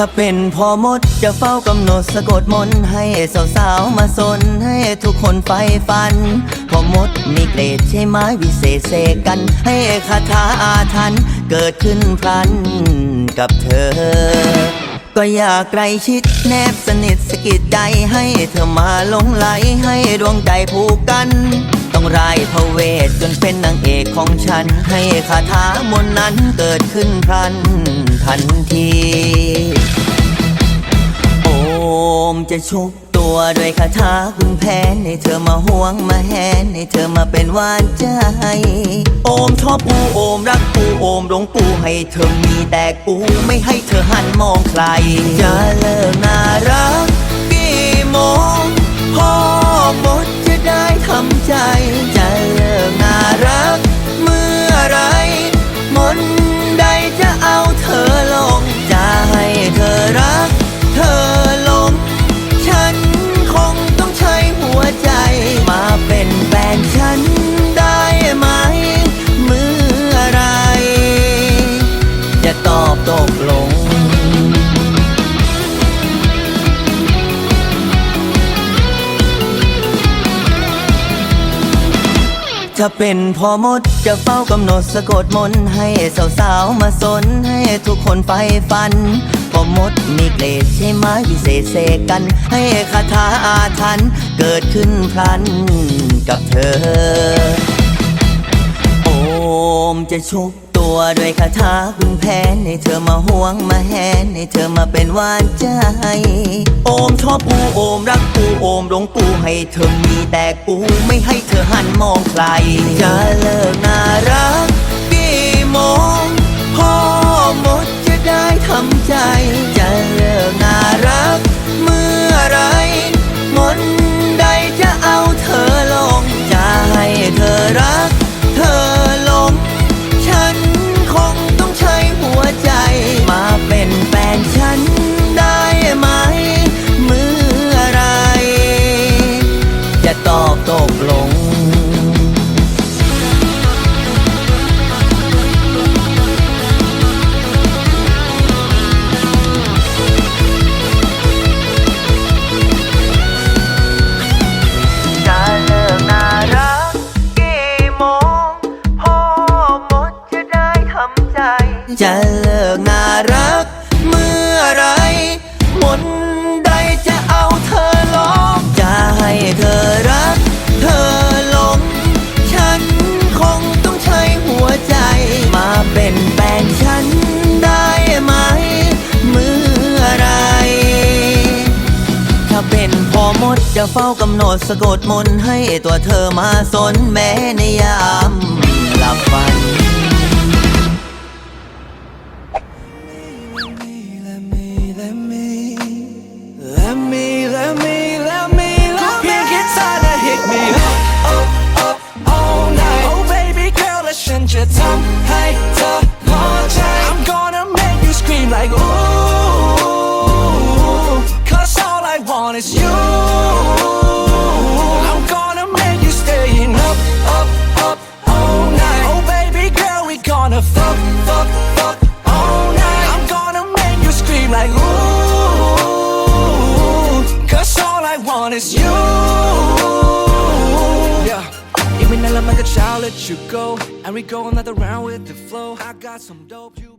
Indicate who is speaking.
Speaker 1: ถ้าเป็นพ่อมดจะเฝ้ากำหนดสะกดมนให้สาวๆมาสนให้ทุกคนไฟฟันพ่อมดมีเกรดใช่ไหมวิเศษเสกกัน ให้คาถาอาถรรพ์เกิดขึ้นพลันกับเธอก็อยากใกล้ชิดแนบสนิทสกิดใจให้เธอมาหลงไหลให้ดวงใจผูกกัน ต้องรายพระเวทจนเป็นนางเอกของฉัน ให้คาถามนนั้นเกิดขึ้นพลันทันที มจะชุบตัวด้วยคาถาคุณแผนให้เธอมาห่วงมาแหนให้เธอมาเป็นหวานใจ โอมชอบปูโอมรักปูโอมหลงปูให้เธอมีแต่กูไม่ให้เธอหันมองใครจะเลิกน่ารักกี่โมงพ่อหมดจะได้ทำใจ ถ้าเป็นพ่อมดจะเฝ้ากำหนดสะกดมนให้สาวๆมาสนให้ทุกคนไฟฟันพ่อมดมีเกรดใช่ไหมวิเศษเสกกัน ให้คาถาอาถรรพ์เกิดขึ้นพลันกับเธอ โอมจะชุบ ตัวด้วยคาถาคุณแพนให้เธอมาห่วงมาแหนให้เธอมาเป็นหวานใจ โอมชอบปูโอมรักปูโอมหลงปูให้เธอมีแต่กูไม่ให้เธอหันมองใครจะเลิกน่ารักกี่โมงพ่อหมดจะได้ทำใจ จะเลิกน่ารัก เมื่อไหรมนใดจะเอาเธอลงจะให้เธอรัก เธอหลง ฉันคงต้องใช้หัวใจ มาเป็นแฟนฉันได้ไหม เมื่อไร ถ้าเป็นพ่อมดจะเฝ้ากำหนดสะกดมนให้ตัวเธอมาสนแม้ในยามหลับฝัน
Speaker 2: I want is you. Yeah. Even though I'm like a child, let you go. And we go another round with the flow. I got some dope you